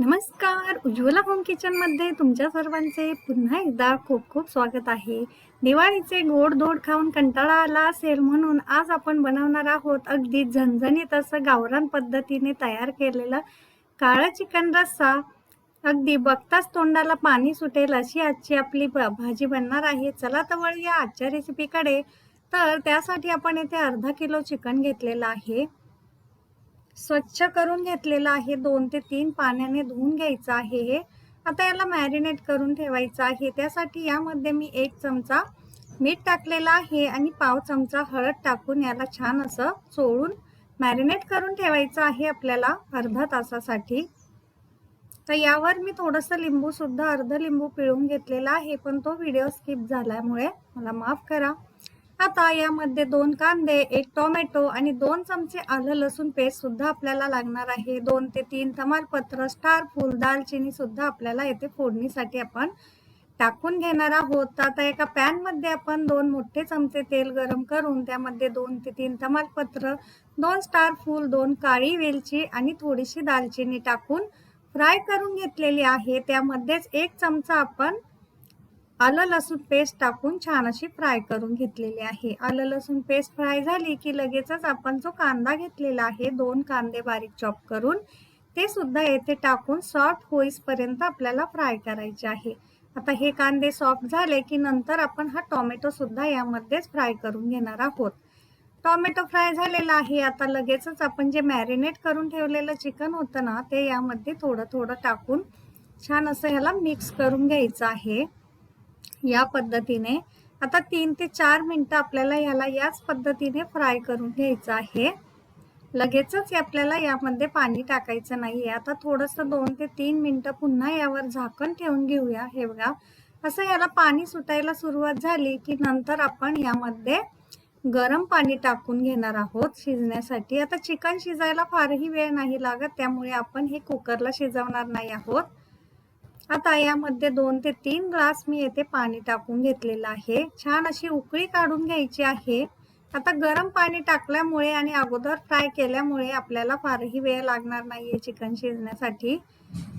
नमस्कार. उज्ज्वला होम किचनमध्ये तुमच्या सर्वांचे पुन्हा एकदा खूप खूप स्वागत आहे. दिवाळीचे गोड धोड खाऊन कंटाळा आला असेल म्हणून आज आपण बनवणार आहोत अगदी झणझणीत असं गावरान पद्धतीने तयार केलेलं काळा चिकन रस्सा. अगदी बघताच तोंडाला पाणी सुटेल अशी आजची आपली भाजी बनणार आहे. चला तर वळूया आजच्या रेसिपीकडे तर त्यासाठी आपण येथे अर्धा किलो चिकन घेतलेलं आहे. स्वच्छ करून घेतलेलं आहे. दोन ते तीन पाण्याने धुवून घ्यायचं आहे हे. आता याला मॅरिनेट करून ठेवायचं आहे. त्यासाठी यामध्ये मी एक चमचा मीठ टाकलेला आहे आणि पाव चमचा हळद टाकून याला छान असं चोळून मॅरिनेट करून ठेवायचं आहे आपल्याला अर्धा तासासाठी. तर यावर मी थोडंसं लिंबूसुद्धा अर्ध लिंबू पिळून घेतलेला आहे पण तो व्हिडिओ स्किप झाल्यामुळे मला माफ करा. आता यामध्ये दोन कांदे एक टोमॅटो आणि दोन चमचे आलं लसूण पेस्ट सुद्धा आपल्याला लागणार आहे. दोन ते तीन तमालपत्र स्टार फूल दालचिनी सुद्धा आपल्याला येथे फोडणीसाठी आपण टाकून घेणार आहोत. तर आता एका पॅनमध्ये आपण दोन मोठे चमचे तेल गरम करून त्यामध्ये दोन ते तीन तमालपत्र दोन स्टार फूल दोन काळी वेलची आणि थोडीशी दालचिनी टाकून फ्राय करून घेतलेली आहे. त्यामध्येच एक चमचा आपण आलं लसूण पेस्ट टाकून छान अशी फ्राय करून घेतलेली आहे. आलं लसूण पेस्ट फ्राय झाली की लगेचच आपण जो कांदा घेतलेला आहे दोन कांदे बारीक चॉप करून ते सुद्धा येथे टाकून सॉफ्ट होईसपर्यंत आपल्याला फ्राय करायचे आहे. आता हे कांदे सॉफ्ट झाले की नंतर आपण हा टॉमॅटो सुद्धा यामध्येच फ्राय करून घेणार आहोत. टॉमॅटो फ्राय झालेला आहे आता लगेचच आपण जे मॅरिनेट करून ठेवलेलं चिकन होतं ना ते यामध्ये थोडं थोडं टाकून छान असं ह्याला मिक्स करून घ्यायचं आहे. या पद्धतीने. आता तीन ते चार मिनटं आपल्याला याला याच पद्धतीने फ्राय करून घ्यायचं आहे. लगेचच आपल्याला यामध्ये पाणी टाकायचं नाही आहे आता थोडंसं दोन ते तीन मिनटं पुन्हा यावर झाकण ठेवून घेऊया. हे बघा असं याला पाणी सुटायला सुरुवात झाली की नंतर आपण यामध्ये गरम पाणी टाकून घेणार आहोत शिजण्यासाठी. आता चिकन शिजायला फारही वेळ नाही लागत त्यामुळे आपण हे कुकरला शिजवणार नाही आहोत. आता यामध्ये दोन ते तीन ग्लास मी येथे पाणी टाकून घेतलेलं आहे. छान अशी उकळी काढून घ्यायची आहे. आता गरम पाणी टाकल्यामुळे आणि अगोदर फ्राय केल्यामुळे आपल्याला फारही वेळ लागणार नाहीये चिकन शिजण्यासाठी.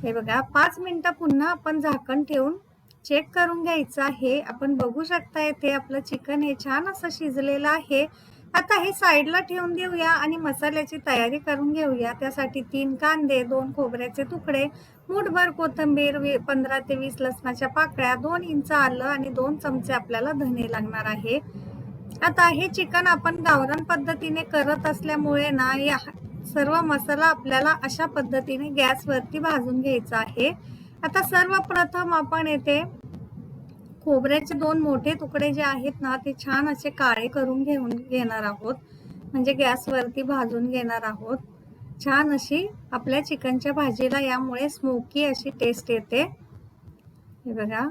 हे बघा पाच मिनिटं पुन्हा आपण झाकण ठेवून चेक करून घ्यायचं आहे. आपण बघू शकता येथे आपलं चिकन हे छान असं शिजलेलं आहे. आता हे साईडला ठेवून देऊया आणि मसाल्याची तयारी करून घेऊया. त्यासाठी तीन कांदे दोन खोबऱ्याचे तुकडे मूठभर कोथिंबीर वी- पंधरा ते वीस लसणाच्या पाकळ्या दोन इंच आलं आणि दोन चमचे आपल्याला धने लागणार आहे. आता हे चिकन आपण गावरान पद्धतीने करत असल्यामुळे ना या सर्व मसाला आपल्याला अशा पद्धतीने गॅसवरती भाजून घ्यायचा आहे. आता सर्वप्रथम आपण येथे खोबऱ्याचे दोन मोठे तुकडे जे आहेत ना ते छान असे काळे करून घेऊन घेणार आहोत. म्हणजे गॅसवरती भाजून घेणार आहोत. छान अशी आपल्या चिकनच्या भाजीला यामुळे स्मोकी अशी टेस्ट येते. हे बघा.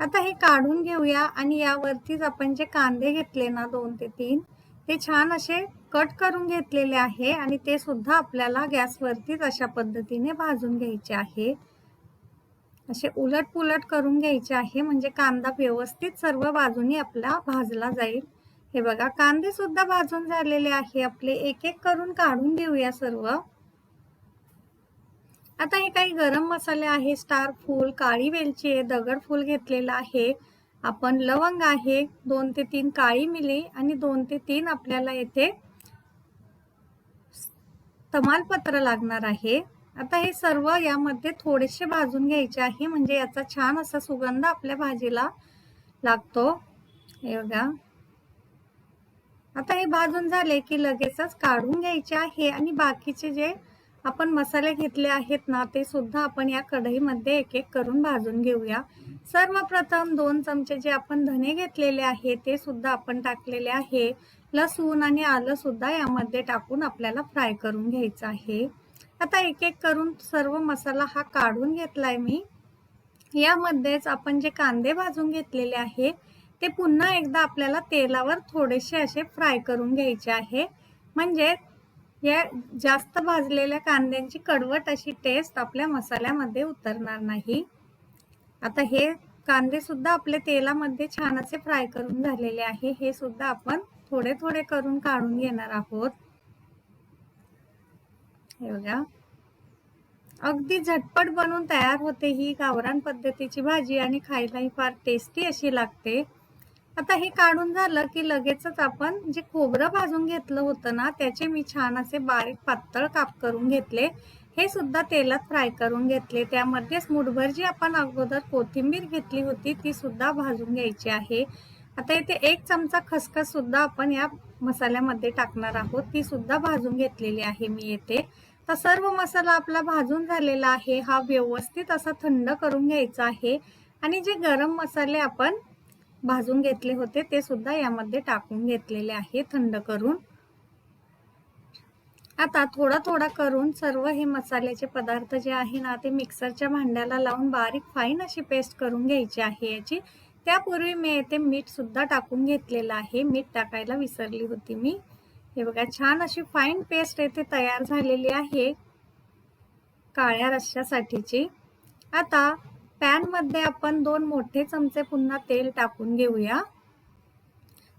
आता हे काढून घेऊया आणि यावरतीच आपण जे कांदे घेतले ना दोन ते तीन ते छान असे कट करून घेतलेले आहे आणि ते सुद्धा आपल्याला गॅसवरतीच अशा पद्धतीने भाजून घ्यायचे आहे. असे उलट पुलट करून घ्यायचे आहे. म्हणजे कांदा व्यवस्थित सर्व बाजूनी आपला भाजला जाईल. हे बघा कांदे सुद्धा भाजून झालेले आहे. आपले एक एक करून काढून घेऊया सर्व. आता हे काही गरम मसाले आहे. स्टार फूल काळी वेलची आहे दगड फूल घेतलेलं आहे. आपण लवंग आहे. दोन ते तीन काळी मिली आणि दोन ते तीन आपल्याला येथे तमालपत्र लागणार आहे. आता हे सर्व यामध्ये थोडेसे भाजून घ्यायचे आहे. म्हणजे याचा छान असा सुगंध आपल्या भाजीला लागतो. हे बघा. आता हे भाजून झाले की लगेचच काढून घ्यायचे आहे. आणि बाकीचे जे आपण मसाले घेतले आहेत ना ते सुद्धा आपण या कढईमध्ये एक एक करून भाजून घेऊया. सर्वप्रथम दोन चमचे जे आपण धने घेतलेले आहे ते सुद्धा आपण टाकलेले आहे. लसूण आणि आलं सुद्धा यामध्ये टाकून आपल्याला फ्राय करून घ्यायचं आहे. आता एक एक करून सर्व मसाला हा काढून घेतलाय मी. यामध्येच आपण जे कांदे भाजून घेतलेले आहे ते पुन्हा एकदा आपल्याला तेलावर थोडेसे असे फ्राय करून घ्यायचे आहे. म्हणजे या जास्त भाजलेल्या कांद्यांची कडवट अशी टेस्ट आपल्या मसाल्यामध्ये उतरणार नाही. आता हे कांदे सुद्धा आपले तेलामध्ये छान असे फ्राय करून झालेले आहे. हे सुद्धा आपण थोडे थोडे करून काढून घेणार आहोत. हे बघा. अगदी झटपट बनून तयार होते ही गावरान पद्धतीची भाजी आणि खायलाही फार टेस्टी अशी लागते. आता हे काढून झालं की लगेचच आपण जे खोबरं भाजून घेतलं होतं ना त्याचे मी छान असे बारीक पातळ काप करून घेतले. हे सुद्धा तेलात फ्राय करून घेतले. त्यामध्येच मुठभर जी आपण अगोदर कोथिंबीर घेतली होती ती सुद्धा भाजून घ्यायची आहे. आता इथे एक चमचा खसखस सुद्धा आपण या मसाल्यामध्ये टाकणार आहोत. ती सुद्धा भाजून घेतलेली आहे मी येथे. तर सर्व मसाला आपला भाजून झालेला आहे. हा व्यवस्थित असा थंड करून घ्यायचा आहे. आणि जे गरम मसाले आपण भाजून घेतले होते ते सुद्धा यामध्ये टाकून घेतलेले आहे थंड करून. आता थोडा थोडा करून सर्व हे मसाल्याचे पदार्थ जे आहे ना ते मिक्सरच्या भांड्याला लावून बारीक फाईन अशी पेस्ट करून घ्यायची आहे याची. त्यापूर्वी मी येथे मीठ सुद्धा टाकून घेतलेलं आहे. मीठ टाकायला विसरली होती मी. हे बघा छान अशी फाईन पेस्ट येथे तयार झालेली आहे. काळ्या रश्श्यासाठीची. आता पॅनमध्ये आपण दोन मोठे चमचे पुन्हा तेल टाकून घेऊया.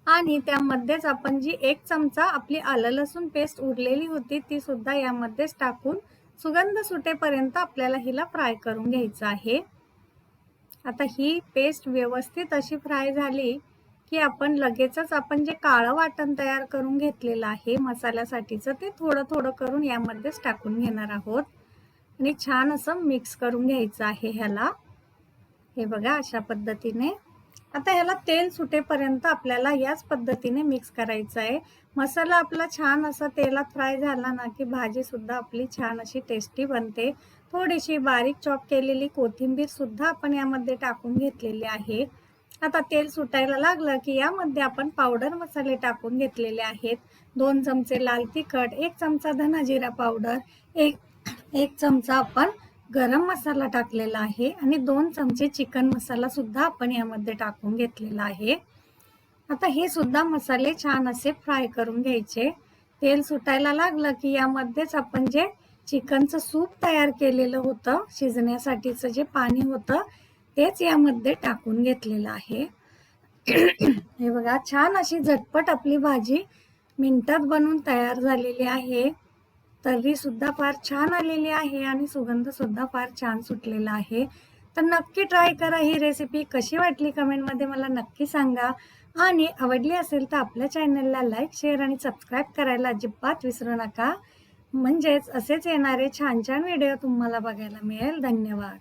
आणि त्यामध्येच आपण जी एक चमचा आपली आलं लसूण पेस्ट उरलेली होती ती सुद्धा यामध्येच टाकून सुगंध सुटेपर्यंत आपल्याला हिला फ्राय करून घ्यायचं आहे. आता ही पेस्ट व्यवस्थित अशी फ्राय झाली. की आपण लगेचच आपण जे काळं वाटण तयार करून घेतलेलं आहे मसाल्यासाठीचं ते थोडं थोडं करून यामध्येच टाकून घेणार आहोत. आणि छान असं मिक्स करून घ्यायचं आहे ह्याला. हे बघा अशा पद्धतीने. आता ह्याला तेल सुटेपर्यंत आपल्याला याच पद्धतीने मिक्स करायचं आहे. मसाला आपला छान असा तेलात फ्राय झाला ना की भाजीसुद्धा आपली छान अशी टेस्टी बनते. थोडीशी बारीक चॉप केलेली कोथिंबीर सुद्धा आपण यामध्ये टाकून घेतलेली आहे. आता तेल सुटायला लागलं की यामध्ये आपण पावडर मसाले टाकून घेतलेले आहेत. दोन चमचे लाल तिखट एक चमचा धना जिरा पावडर एक एक चमचा आपण गरम मसाला टाकलेला आहे आणि दोन चमचे चिकन मसाला सुद्धा आपण यामध्ये टाकून घेतलेला आहे. आता हे सुद्धा मसाले छान असे फ्राय करून घ्यायचे. तेल सुटायला लागलं की यामध्येच आपण जे चिकनचं सूप तयार केलेलं होतं शिजण्यासाठीचं जे पाणी होतं तेच यामध्ये टाकून घेतलेलं आहे. हे बघा छान अशी झटपट आपली भाजी मिनटात बनवून तयार झालेली आहे. तर्री सुद्धा फार छान आलेली आहे आणि सुगंध सुद्धा फार छान सुटलेला आहे. तर नक्की ट्राय करा ही रेसिपी. कशी वाटली कमेंटमध्ये मला नक्की सांगा. आणि आवडली असेल तर आपल्या चॅनलला लाईक शेअर आणि सबस्क्राईब करायला अजिबात विसरू नका. म्हणजेच असेच येणारे छान छान व्हिडिओ तुम्हाला बघायला मिळेल. धन्यवाद.